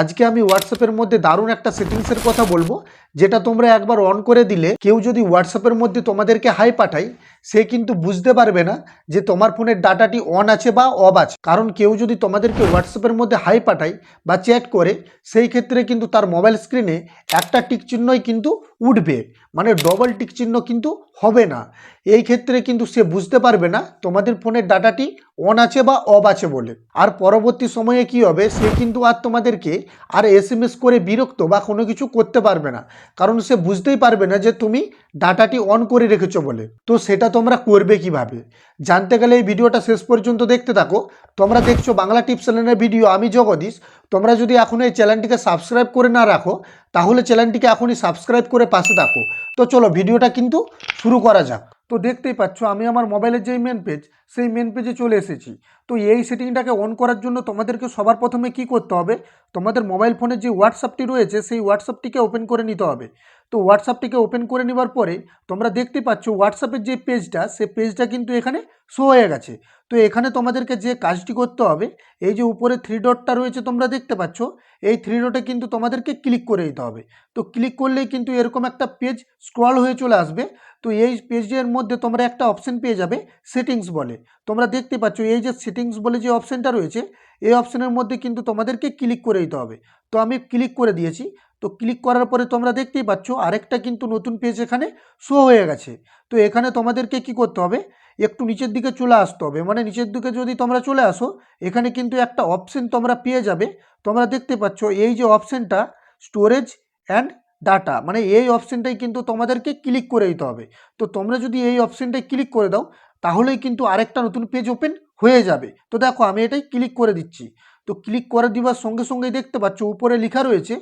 আজকে আমি হোয়াটসঅ্যাপের মধ্যে দারুণ একটা সেটিংসের কথা বলব, যেটা তোমরা একবার অন করে দিলে কেউ যদি হোয়াটসঅ্যাপের মধ্যে তোমাদেরকে হাই পাঠায়, সে কিন্তু বুঝতে পারবে না যে তোমার ফোনের ডাটাটি অন আছে বা অফ আছে। কারণ কেউ যদি তোমাদেরকে হোয়াটসঅ্যাপের মধ্যে হাই পাঠায় বা চ্যাট করে, সেই ক্ষেত্রে কিন্তু তার মোবাইল স্ক্রিনে একটা টিক চিহ্নই কিন্তু উঠবে মানে ডবল টিক চিহ্ন কিন্তু হবে না। এই ক্ষেত্রে কিন্তু সে বুঝতে পারবে না তোমাদের ফোনের ডাটাটি অন আছে বা অফ আছে বলে। আর পরবর্তী সময়ে কি হবে? সে কিন্তু আর তোমাদেরকে আর এস এম এস করে বিরক্ত বা কোনো কিছু করতে পারবে না। কারণ সে বুঝতেই পারবে না যে তুমি ডাটাটি অন করে রেখেছো বলে। তো সেটা তোমরা করবে কীভাবে? জানতে গেলে এই ভিডিওটা শেষ পর্যন্ত দেখতে থাকো। তোমরা দেখছ বাংলা টিপস চ্যানেলের ভিডিও আমি জগদীশ। তোমরা যদি এখনও এই চ্যানেলটিকে সাবস্ক্রাইব করে না রাখো, তাহলে চ্যানেলটিকে এখনই সাবস্ক্রাইব করে পাশে থাকো। তো চলো ভিডিওটা কিন্তু শুরু করা যাক। তো দেখতেই পাচ্ছ, আমি আমার মোবাইলের যেই মেন পেজ সেই মেন পেজে চলে এসেছি। তো এই সেটিংটাকে অন করার জন্য তোমাদেরকে সবার প্রথমে কি করতে হবে? তোমাদের মোবাইল ফোনের যে হোয়াটসঅ্যাপটি রয়েছে, সেই হোয়াটসঅ্যাপটিকে ওপেন করে নিতে হবে। তো হোয়াটসঅ্যাপটিকে ওপেন করে নেবার পরে তোমরা দেখতে পাচ্ছ হোয়াটসঅ্যাপের যে পেজটা সে পেজটা কিন্তু এখানে শো হয়ে গেছে। তো এখানে তোমাদেরকে যে কাজটি করতে হবে, এই যে উপরে থ্রি ডটটা রয়েছে তোমরা দেখতে পাচ্ছ, এই থ্রি ডটে কিন্তু তোমাদেরকে ক্লিক করে দিতে হবে। তো ক্লিক করলেই কিন্তু এরকম একটা পেজ স্ক্রল হয়ে চলে আসবে। তো এই পেজের মধ্যে তোমরা একটা অপশন পেয়ে যাবে সেটিংস বলে। তোমরা দেখতে পাচ্ছ এই যে সেটিংস বলে যে অপশানটা রয়েছে, এই অপশানের মধ্যে কিন্তু তোমাদেরকে ক্লিক করে দিতে হবে। তো আমি ক্লিক করে দিয়েছি। তো ক্লিক করার পরে তোমরা দেখতেই পাচ্ছ আরেকটা কিন্তু নতুন পেজ এখানে শো হয়ে গেছে। তো এখানে তোমাদেরকে কি করতে হবে? একটু নিচের দিকে চলে আসতে হবে। মানে নিচের দিকে যদি তোমরা চলে আসো, এখানে কিন্তু একটা অপশন তোমরা পেয়ে যাবে। তোমরা দেখতে পাচ্ছ এই যে অপশানটা স্টোরেজ অ্যান্ড ডাটা মানে এই অপশানটাই কিন্তু তোমাদেরকে ক্লিক করে দিতে হবে। তো তোমরা যদি এই অপশানটায় ক্লিক করে দাও, তাহলেই কিন্তু আরেকটা নতুন পেজ ওপেন হয়ে যাবে। তো দেখো আমি এটাই ক্লিক করে দিচ্ছি। তো ক্লিক করে দিবার সঙ্গে সঙ্গেই দেখতে পাচ্ছ উপরে লেখা রয়েছে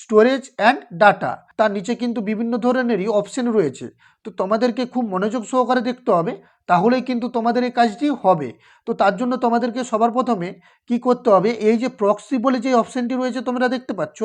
স্টোরেজ অ্যান্ড ডাটা তার নিচে কিন্তু বিভিন্ন ধরনেরই অপশন রয়েছে। তো তোমাদেরকে খুব মনোযোগ সহকারে দেখতে হবে, তাহলেই কিন্তু তোমাদের এই কাজটি হবে। তো তার জন্য তোমাদেরকে সবার প্রথমে কি করতে হবে, এই যে প্রক্সি বলে যে অপশানটি রয়েছে তোমরা দেখতে পাচ্ছ,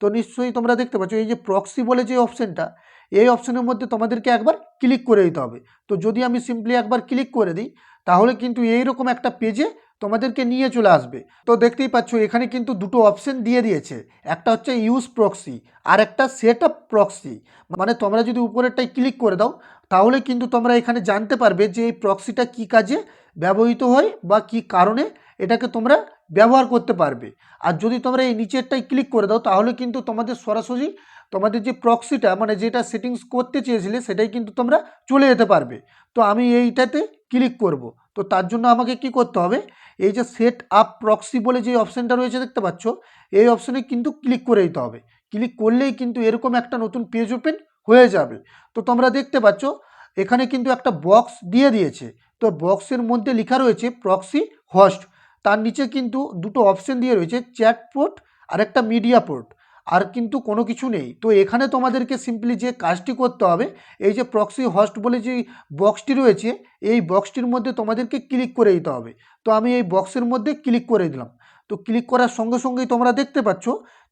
তো নিশ্চয়ই তোমরা দেখতে পাচ্ছ এই যে প্রক্সি বলে যে অপশানটা এই অপশানের মধ্যে তোমাদেরকে একবার ক্লিক করে দিতে হবে। তো যদি আমি সিম্পলি একবার ক্লিক করে দিই, তাহলে কিন্তু এইরকম একটা পেজে তোমাদেরকে নিয়ে চলে আসবে। তো দেখতেই পাচ্ছ, এখানে কিন্তু দুটো অপশন দিয়ে দিয়েছে। একটা হচ্ছে ইউজ প্রক্সি আর একটা সেট আপ প্রক্সি মানে তোমরা যদি উপরেরটাই ক্লিক করে দাও, তাহলে কিন্তু তোমরা এখানে জানতে পারবে যে এই প্রক্সিটা কী কাজে ব্যবহৃত হয় বা কী কারণে এটাকে তোমরা ব্যবহার করতে পারবে। আর যদি তোমরা এই নিচেরটাই ক্লিক করে দাও, তাহলে কিন্তু তোমাদের সরাসরি তোমাদের যে প্রক্সিটা মানে যেটা সেটিংস করতে চেয়েছিলে, সেটাই কিন্তু তোমরা চলে যেতে পারবে। তো আমি এইটাতে ক্লিক করব। তো তার জন্য আমাকে কি করতে হবে? এই যে সেট আপ প্রক্সি বলে যে অপশানটা রয়েছে দেখতে পাচ্ছ, এই অপশানে কিন্তু ক্লিক করে দিতে হবে। ক্লিক করলেই কিন্তু এরকম একটা নতুন পেজ ওপেন হয়ে যাবে। তো তোমরা দেখতে পাচ্ছ, এখানে কিন্তু একটা বক্স দিয়ে দিয়েছে। তো বক্সের মধ্যে লেখা রয়েছে প্রক্সি হোস্ট তার নিচে কিন্তু দুটো অপশন দিয়ে রয়েছে চ্যাট পোর্ট আর একটা মিডিয়া পোর্ট আর কিন্তু কোনো কিছু নেই। তো এখানে তোমাদেরকে সিম্পলি যে কাজটি করতে হবে, এই যে প্রক্সি হস্ট বলে যে বক্সটি রয়েছে, এই বক্সটির মধ্যে তোমাদেরকে ক্লিক করে দিতে হবে। তো আমি এই বক্সের মধ্যে ক্লিক করে দিলাম। তো ক্লিক করার সঙ্গে সঙ্গেই তোমরা দেখতে পাচ্ছ,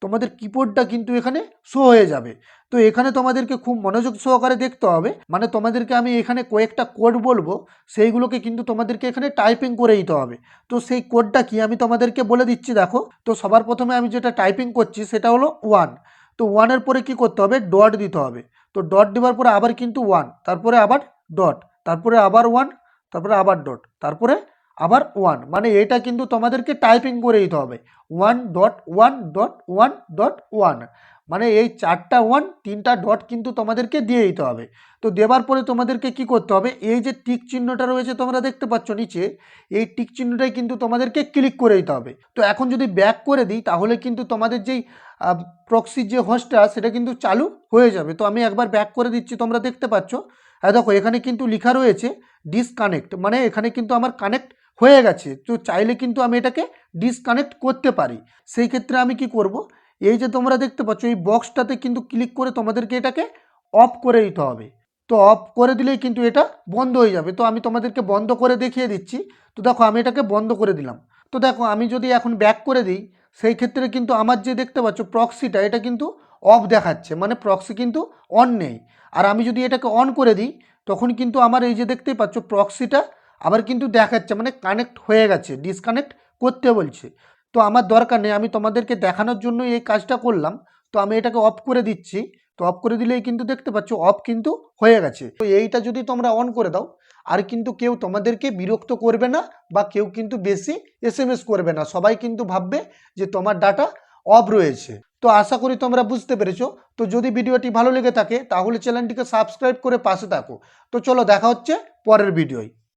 তোমাদের কিবোর্ডটা কিন্তু এখানে শো হয়ে যাবে। তো এখানে তোমাদেরকে খুব মনোযোগ সহকারে দেখতে হবে মানে তোমাদেরকে আমি এখানে কয়েকটা কোড বলব, সেইগুলোকে কিন্তু তোমাদেরকে এখানে টাইপিং করে দিতে হবে। তো সেই কোডটা কি আমি তোমাদেরকে বলে দিচ্ছি দেখো, তো সবার প্রথমে আমি যেটা টাইপিং করছি সেটা হলো ওয়ান তো ওয়ানের পরে কি করতে হবে? ডট দিতে হবে। তো ডট দেওয়ার পরে আবার কিন্তু ওয়ান তারপরে আবার ডট তারপরে আবার ওয়ান তারপরে আবার ডট তারপরে আবার ওয়ান মানে এটা কিন্তু তোমাদেরকে টাইপিং করে দিতে হবে। One dot one dot one dot one মানে এই চারটা ওয়ান তিনটা ডট কিন্তু তোমাদেরকে দিয়ে দিতে হবে। তো দেওয়ার পরে তোমাদেরকে কি করতে হবে? এই যে টিক চিহ্নটা রয়েছে তোমরা দেখতে পাচ্ছ নিচে, এই টিক চিহ্নটাই কিন্তু তোমাদেরকে ক্লিক করে দিতে হবে। তো এখন যদি ব্যাক করে দিই, তাহলে কিন্তু তোমাদের যেই প্রক্সির যে হোস্টটা সেটা কিন্তু চালু হয়ে যাবে। তো আমি একবার ব্যাক করে দিচ্ছি, তোমরা দেখতে পাচ্ছ। হ্যাঁ দেখো এখানে কিন্তু লেখা রয়েছে ডিসকানেক্ট মানে এখানে কিন্তু আমার কানেক্ট হয়ে গেছে। তো চাইলে কিন্তু আমি এটাকে ডিসকানেক্ট করতে পারি। সেই ক্ষেত্রে আমি কি করব? এই যে তোমরা দেখতে পাচ্ছ, এই বক্সটাতে কিন্তু ক্লিক করে তোমাদেরকে এটাকে অফ করে দিতে হবে। তো অফ করে দিলেই কিন্তু এটা বন্ধ হয়ে যাবে। তো আমি তোমাদেরকে বন্ধ করে দেখিয়ে দিচ্ছি। তো দেখো, আমি এটাকে বন্ধ করে দিলাম। তো দেখো, আমি যদি এখন ব্যাক করে দিই, সেই ক্ষেত্রে কিন্তু আমার যে দেখতে পাচ্ছ প্রক্সিটা এটা কিন্তু অফ দেখাচ্ছে। মানে প্রক্সি কিন্তু অন নেই। আর আমি যদি এটাকে অন করে দিই, তখন কিন্তু আমার এই যে দেখতেই পাচ্ছ প্রক্সিটা আবার কিন্তু দেখাচ্ছে মানে কানেক্ট হয়ে গেছে ডিসকানেক্ট করতে বলছে। তো আমার দরকার নেই, আমি তোমাদেরকে দেখানোর জন্য এই কাজটা করলাম। তো আমি এটাকে অফ করে দিচ্ছি। তো অফ করে দিলেই কিন্তু দেখতে পাচ্ছ অফ কিন্তু হয়ে গেছে। তো এইটা যদি তোমরা অন করে দাও, আর কিন্তু কেউ তোমাদেরকে বিরক্ত করবে না বা কেউ কিন্তু বেশি এস করবে না। সবাই কিন্তু ভাববে যে তোমার ডাটা অফ রয়েছে। তো আশা করি তোমরা বুঝতে পেরেছ। তো যদি ভিডিওটি ভালো লেগে থাকে, তাহলে চ্যানেলটিকে সাবস্ক্রাইব করে পাশে থাকো। তো চলো দেখা হচ্ছে পরের ভিডিওয়।